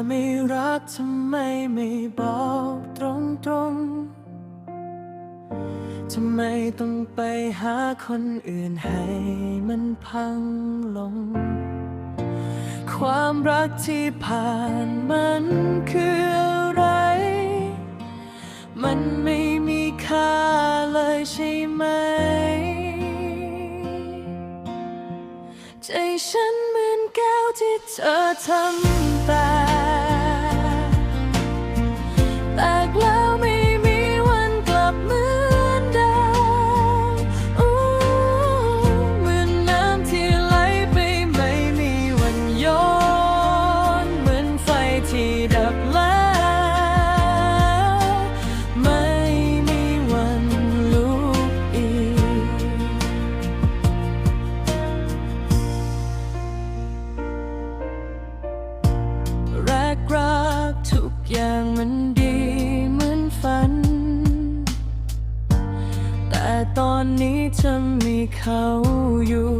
ถ้าไม่รักทำไมไม่บอกตรงๆทำไมต้องไปหาคนอื่นให้มันพังลง ความรักที่ผ่านมันคืออะไร มันไม่มีค่าเลยใช่ไหม ใจฉันเหมือนแก้วที่เธอทำแตก อย่างมันดีเหมือนฝัน แต่ตอนนี้เธอมีเขาอยู่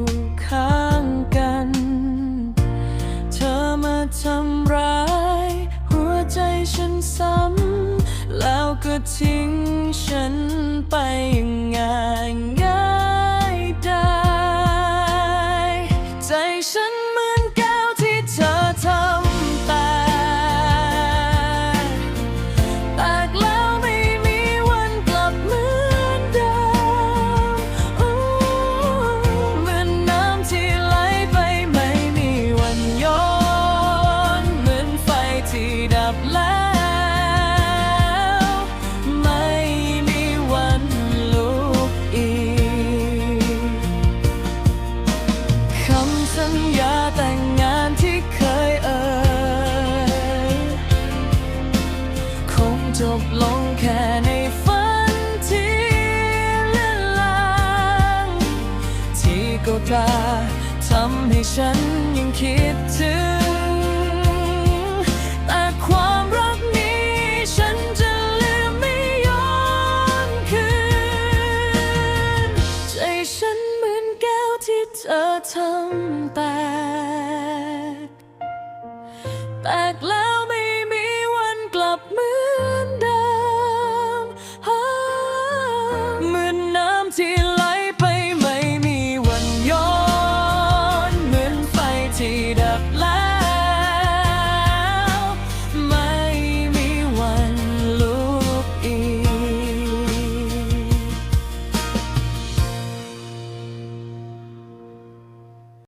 ข้างกัน เธอมาทำร้าย หัวใจฉันซ้ำ แล้วก็ทิ้งฉันไปอย่างง่ายง่ายได้ ใจฉัน สัญญาแต่งงานที่เคยเอ่ยคงจบลงแค่ในฝันที่เลือนลางที่ก็ตาทำให้ฉันยังคิดถึง เธ